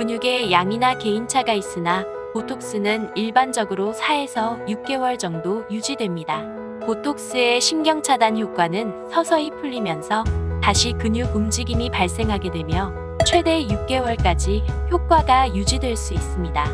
근육에 양이나 개인차가 있으나 보톡스는 일반적으로 4에서 6개월 정도 유지됩니다. 보톡스의 신경 차단 효과는 서서히 풀리면서 다시 근육 움직임이 발생하게 되며 최대 6개월까지 효과가 유지될 수 있습니다.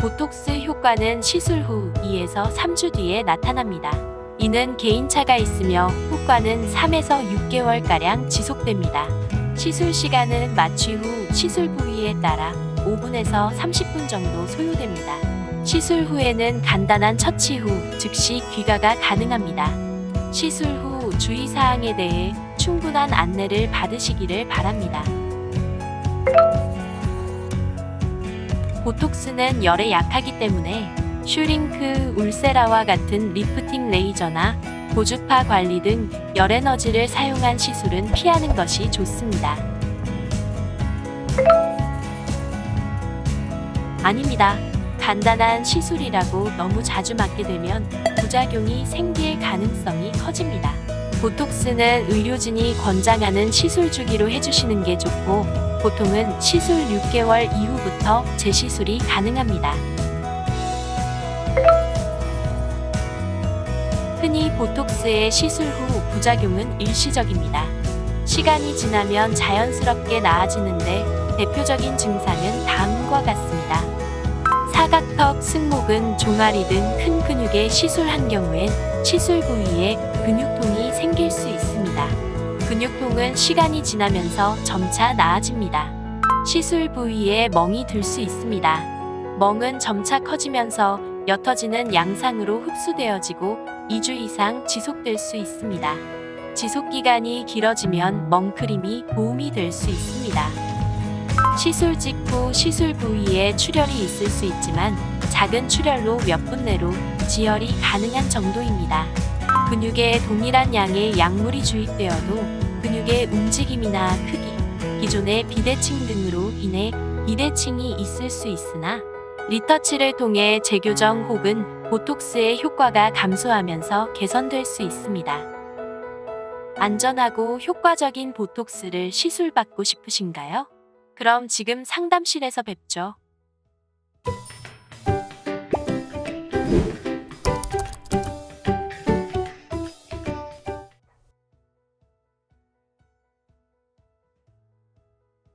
보톡스 효과는 시술 후 2에서 3주 뒤에 나타납니다. 이는 개인차가 있으며 효과는 3에서 6개월가량 지속됩니다. 시술 시간은 마취 후 시술 부위에 따라 5분에서 30분 정도 소요됩니다. 시술 후에는 간단한 처치 후 즉시 귀가가 가능합니다. 시술 후 주의사항에 대해 충분한 안내를 받으시기를 바랍니다. 보톡스는 열에 약하기 때문에 슈링크, 울세라와 같은 리프팅 레이저나 고주파 관리 등 열 에너지를 사용한 시술은 피하는 것이 좋습니다. 아닙니다. 간단한 시술이라고 너무 자주 맞게 되면 부작용이 생길 가능성이 커집니다. 보톡스는 의료진이 권장하는 시술 주기로 해주시는 게 좋고 보통은 시술 6개월 이후부터 재시술이 가능합니다. 흔히 보톡스의 시술 후 부작용은 일시적입니다. 시간이 지나면 자연스럽게 나아지는데 대표적인 증상은 다음과 같습니다. 사각턱, 승모근, 종아리 등 큰 근육에 시술한 경우엔 시술 부위에 근육통이 생길 수 있습니다. 근육통은 시간이 지나면서 점차 나아집니다. 시술 부위에 멍이 들 수 있습니다. 멍은 점차 커지면서 옅어지는 양상으로 흡수되어지고 2주 이상 지속될 수 있습니다. 지속 기간이 길어지면 멍크림이 도움이 될 수 있습니다. 시술 직후 시술 부위에 출혈이 있을 수 있지만 작은 출혈로 몇 분 내로 지혈이 가능한 정도입니다. 근육에 동일한 양의 약물이 주입되어도 근육의 움직임이나 크기, 기존의 비대칭 등으로 인해 비대칭이 있을 수 있으나 리터치를 통해 재교정 혹은 보톡스의 효과가 감소하면서 개선될 수 있습니다. 안전하고 효과적인 보톡스를 시술받고 싶으신가요? 그럼 지금 상담실에서 뵙죠.